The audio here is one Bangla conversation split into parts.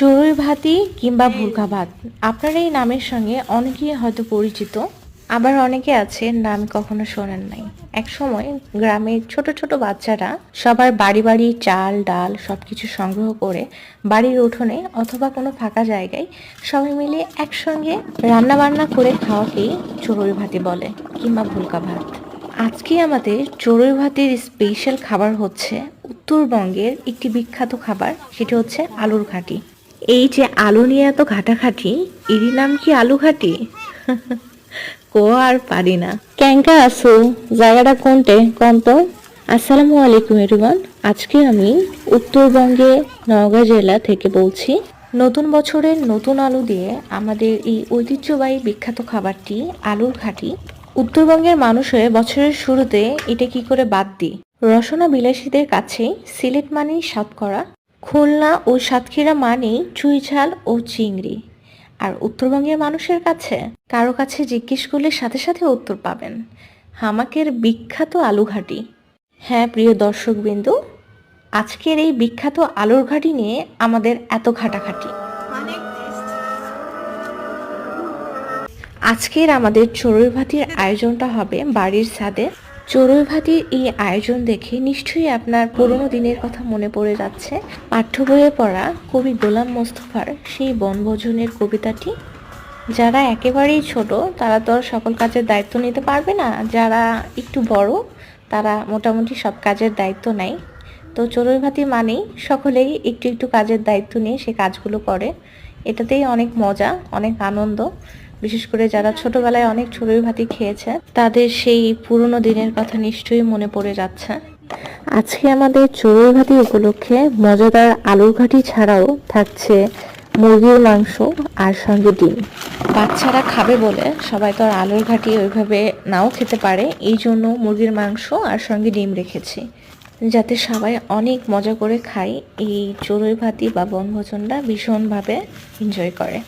চড়ুই ভাতি কিংবা ভুলকা ভাত। আপনার এই নামের সঙ্গে অনেকেই হয়তো পরিচিত। আবার অনেকে আছে নাম কখনো শোনেন নাই। এক সময় গ্রামের ছোট ছোট বাচ্চারা সবার বাড়ি বাড়ি চাল, ডাল সবকিছু সংগ্রহ করে বাড়ির উঠোনে অথবা কোনো ফাঁকা জায়গায় সবাই মিলে একসঙ্গে রান্না বান্না করে খাওয়াকেই চড়ুই ভাতি বলে কিংবা ভুলকা ভাত। আজকে আমাদের চড়ুই ভাতের স্পেশাল খাবার হচ্ছে উত্তরবঙ্গের একটি বিখ্যাত খাবার, সেটি হচ্ছে আলুর ঘাটি। এই যে আলু নিয়ে এত ঘাটাঘাটি এরই নাম কি আলু ঘাটি? কো আর পারি না। ক্যাঙ্কা আসো জায়গাটা কোনটে কোন তো? আসসালামু আলাইকুম এরিওয়ান আজকে আমি উত্তরবঙ্গে নওগাঁ জেলা থেকে বলছি নতুন বছরের নতুন আলু দিয়ে আমাদের এই ঐতিহ্যবাহী বিখ্যাত খাবারটি আলুর ঘাটি উত্তরবঙ্গের মানুষ হয়ে বছরের শুরুতে এটা কি করে বাদ দিই? রসনা বিলাসীদের কাছে সিলেট মানেই সাতকরা খুলনা ও সাতক্ষীরা মানেই চুইঝাল ও চিংড়ি। আর উত্তরবঙ্গের মানুষের কাছে কারও কাছে জিজ্ঞেস করলে সাথে সাথে উত্তর পাবেন। হামাকের বিখ্যাত আলুঘাটি। হ্যাঁ প্রিয় দর্শকবিন্দু, আজকের এই বিখ্যাত আলুর ঘাটি নিয়ে আমাদের এত ঘাটাঘাটি। আজকের আমাদের চড়ুই ভাতির আয়োজনটা হবে বাড়ির ছাদে। চড়ুই ভাতির এই আয়োজন দেখে নিশ্চয়ই আপনার পুরনো দিনের কথা মনে পড়ে যাচ্ছে। পাঠ্য বইয়ে পড়া কবি গোলাম মোস্তফার সেই বনভোজনের কবিতাটি। যারা একেবারেই ছোট, তারা তো সকল কাজের দায়িত্ব নিতে পারবে না। যারা একটু বড়, তারা মোটামুটি সব কাজের দায়িত্ব নেয়। তো চড়ুই ভাতি মানেই সকলেই একটু একটু কাজের দায়িত্ব নিয়ে সে কাজগুলো করে। এটাতেই অনেক মজা, অনেক আনন্দ। বিশেষ করে যারা ছোটবেলায় অনেক চড়ুই ভাতি খেয়েছে তাদের সেই পুরনো দিনের কথা নিশ্চয়ই মনে পড়ে যাচ্ছে। আজকে আমাদের চড়ুই ভাতি উপলক্ষে মজাদার আলুর ঘাটি ছাড়াও থাকছে মুরগির মাংস আর সঙ্গে ডিম। বাচ্চারা খাবে বলে সবাই তো আর আলুর ঘাটি ওইভাবে নাও খেতে পারে এই জন্য মুরগির মাংস আর সঙ্গে ডিম রেখেছি। যাতে সবাই অনেক মজা করে খায় এই চড়ুই ভাতি বা বনভোজনটা ভীষণভাবে এনজয় করে।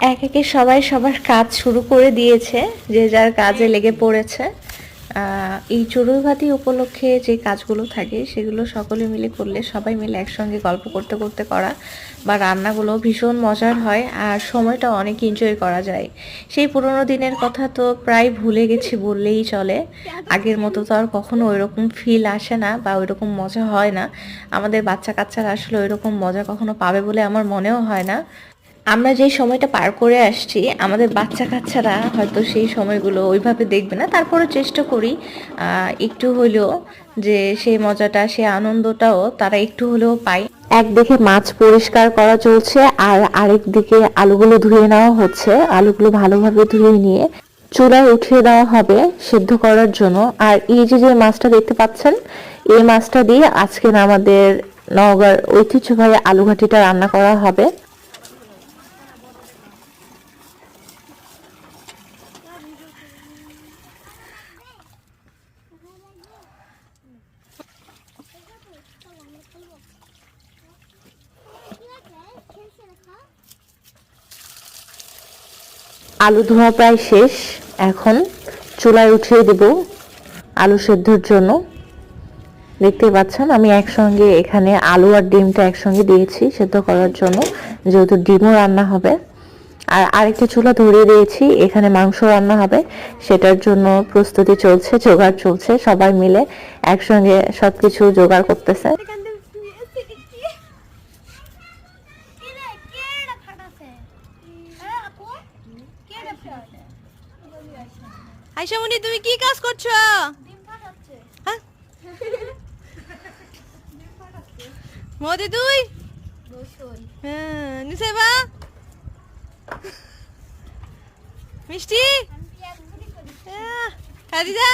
এক একে সবাই সবার কাজ শুরু করে দিয়েছে, যে যার কাজে লেগে পড়েছে। এই চড়ুই ভাতি উপলক্ষে যে কাজগুলো থাকে, সেগুলো সকলে মিলে করলে, সবাই মিলে একসঙ্গে গল্প করতে করতে করা বা রান্নাগুলো ভীষণ মজার হয় আর সময়টা অনেক এনজয় করা যায়। সেই পুরোনো দিনের কথা তো প্রায় ভুলে গেছি বললেই চলে। আগের মতো তো আর কখনো ওইরকম ফিল আসে না বা ওইরকম মজা হয় না। আমাদের বাচ্চা কাচ্চারা আসলে ওইরকম মজা কখনো পাবে বলে আমার মনেও হয় না। আমরা যে সময়টা পার করে আসছি, আমাদের বাচ্চা কাচ্চারা হয়তো সেই সময়গুলো ওইভাবে দেখবে না। তারপরে চেষ্টা করি একটু হলেও যে সেই মজাটা, সেই আনন্দটাও তারা একটু হলেও পায়। একদিকে মাছ পরিষ্কার করা চলছে, আর আরেক দিকে আলুগুলো ধুয়ে নেওয়া হচ্ছে। আলুগুলো ভালোভাবে ধুয়ে নিয়ে চুলায় উঠিয়ে দেওয়া হবে সিদ্ধ করার জন্য। আর এই যে যে মাছটা দেখতে পাচ্ছেন, এই মাছটা দিয়ে আজকে আমাদের নওগাঁর ঐতিহ্যবাহী আলু ঘাটিটা রান্না করা হবে। আলু ধোয়া প্রায় শেষ। এখন চুলায় উঠিয়ে দেব আলু সেদ্ধর জন্য। দেখতে পাচ্ছেন, আমি একসঙ্গে এখানে আলু আর ডিমটা একসঙ্গে দিয়েছি সেদ্ধ করার জন্য, যেহেতু ডিমও রান্না হবে। আর আরেকটা চুলা ধরিয়ে দিয়েছি, এখানে মাংস রান্না হবে। সেটার জন্য প্রস্তুতি চলছে, জোগাড় চলছে, সবাই মিলে একসঙ্গে সব কিছু জোগাড় করতেছে। আইসামনি তুমি কি কাজ করছ? হ্যাঁ? মোদি তুই? হ্যাঁ নিসাইবা মিষ্টি? আহ, খাদিজা?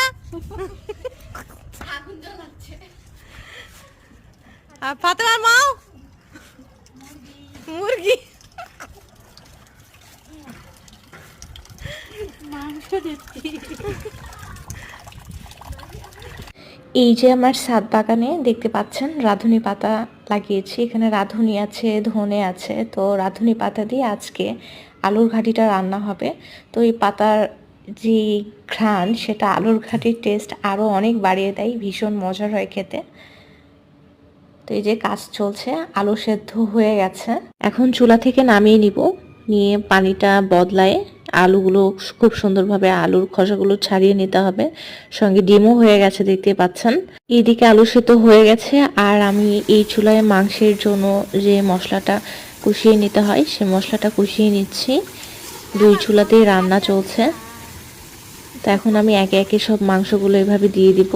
আর ফাতেমার মাও? মুরগি। এই যে আমার ছাদ বাগানে দেখতে পাচ্ছেন, রাধুনি পাতা লাগিয়েছি। এখানে রাধুনি আছে, ধনে আছে। তো রাধুনি পাতা দিয়ে আজকে আলুর ঘাটিটা রান্না হবে। তো এই পাতার যে ঘ্রাণ, সেটা আলুর ঘাটির টেস্ট আরও অনেক বাড়িয়ে দেয়। ভীষণ মজার হয় খেতে। তো এই যে কাজ চলছে, আলু সেদ্ধ হয়ে গেছে। এখন চুলা থেকে নামিয়ে নিব। নিয়ে পানিটা বদলায় আলুগুলো খুব সুন্দরভাবে আলুর খোসাগুলো ছাড়িয়ে নিতে হবে। সঙ্গে ডিমও হয়ে গেছে দেখতে পাচ্ছেন। এইদিকে আলু সেদ্ধ হয়ে গেছে আর আমি এই চুলায় মাংসের জন্য যে মশলাটা কষিয়ে নিতে হয়, সে মশলাটা কষিয়ে নিচ্ছি। দুই চুলাতেই রান্না চলছে। তো এখন আমি একে একে সব মাংসগুলো এভাবে দিয়ে দিব।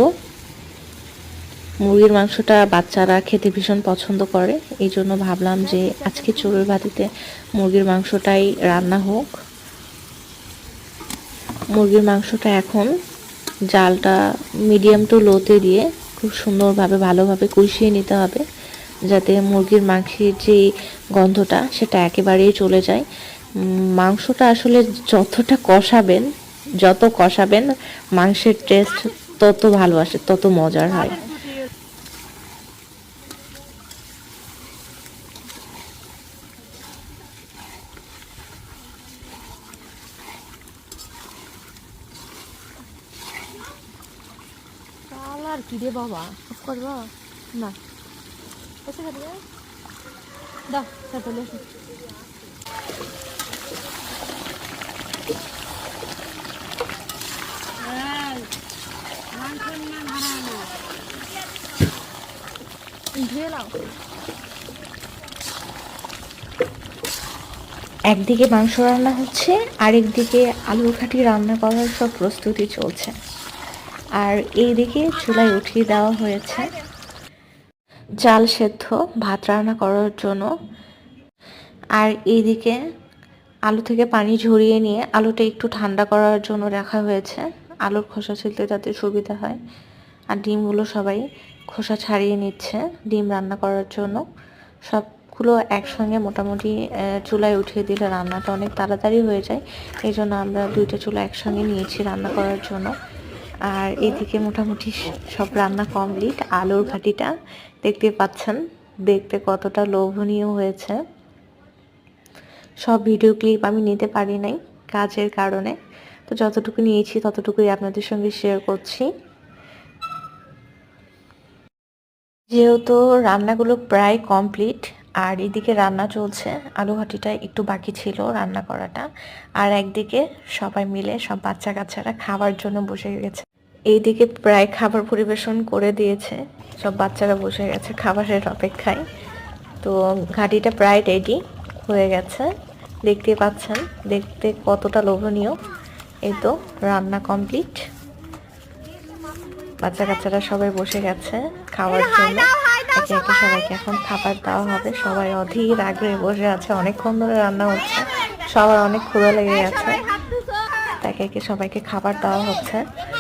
মুরগির মাংসটা বাচ্চারা খেতে ভীষণ পছন্দ করে। এই জন্য ভাবলাম যে আজকে চোরের বাতিতে মুরগির মাংসটাই রান্না হোক। মুরগির মাংসটা এখন জালটা মিডিয়াম টু লোতে দিয়ে খুব সুন্দরভাবে, ভালোভাবে কষিয়ে নিতে হবে, যাতে মুরগির মাংসের যে গন্ধটা সেটা একেবারেই চলে যায়। মাংসটা আসলে যতটা কষাবেন, যত কষাবেন, মাংসের টেস্ট তত ভালো আসে, তত মজার হয় চাল আর কি রে বাবা? অফ করব? না। এসে খাবি দাও তারপরে এসে ধুয়ে নাও। একদিকে মাংস রান্না হচ্ছে আরেকদিকে আলুর ঘাটি রান্না করার সব প্রস্তুতি চলছে। আর এইদিকে চুলায় উঠিয়ে দেওয়া হয়েছে চাল সেদ্ধ, ভাত রান্না করার জন্য। আর এইদিকে আলু থেকে পানি ঝরিয়ে নিয়ে আলুটা একটু ঠান্ডা করার জন্য রাখা হয়েছে। আলুর খোসা ছিলতে যাতে সুবিধা হয়। আর ডিমগুলো সবাই খোসা ছাড়িয়ে নিচ্ছে ডিম রান্না করার জন্য। সবগুলো একসঙ্গে মোটামুটি চুলায় উঠিয়ে দিলে রান্নাটা অনেক তাড়াতাড়ি হয়ে যায়। এই জন্য আমরা দুইটা চুলা একসঙ্গে নিয়েছি রান্না করার জন্য। আর এদিকে মোটামুটি সব রান্না কমপ্লিট আলুর ঘাটিটা দেখতে পাচ্ছেন। দেখতে কতটা লোভনীয় হয়েছে। সব ভিডিও ক্লিপ আমি নিতে পারি নাই কাজের কারণে। তো যতটুকু নিয়েছি ততটুকুই আপনাদের সঙ্গে শেয়ার করছি। যেহেতু রান্নাগুলো প্রায় কমপ্লিট আর এদিকে রান্না চলছে, আলু ঘাটিটা একটু বাকি ছিল রান্না করাটা। আর একদিকে সবাই মিলে সব বাচ্চা কাচ্চারা খাবার জন্য বসে গেছে। এইদিকে প্রায় খাবার পরিবেশন করে দিয়েছে। সব বাচ্চারা বসে গেছে খাবারের অপেক্ষায়। তো ঘাটিটা প্রায় রেডি হয়ে গেছে। দেখতে পাচ্ছেন দেখতে কতটা লোভনীয়। এই তো রান্না কমপ্লিট বাচ্চা কাচ্চারা সবাই বসে গেছে খাওয়ার জন্য। একে একে সবাইকে এখন খাবার দেওয়া হবে। সবাই অধীর আগ্রহে বসে আছে অনেকক্ষণ ধরে রান্না হচ্ছে। সবার অনেক ক্ষুধা লেগে গেছে। তাকে একে সবাইকে খাবার দেওয়া হচ্ছে।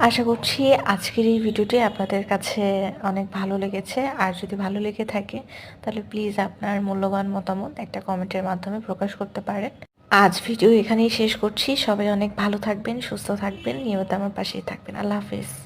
আশা করছি আজকের এই ভিডিওটি আপনাদের কাছে অনেক ভালো লেগেছে। আর যদি ভালো লেগে থাকে, তাহলে প্লিজ আপনার মূল্যবান মতামত একটা কমেন্টের মাধ্যমে প্রকাশ করতে পারেন। আজ ভিডিও এখানেই শেষ করছি। সবাই অনেক ভালো থাকবেন, সুস্থ থাকবেন, নিয়মিত আমার পাশেই থাকবেন। আল্লাহ হাফিজ।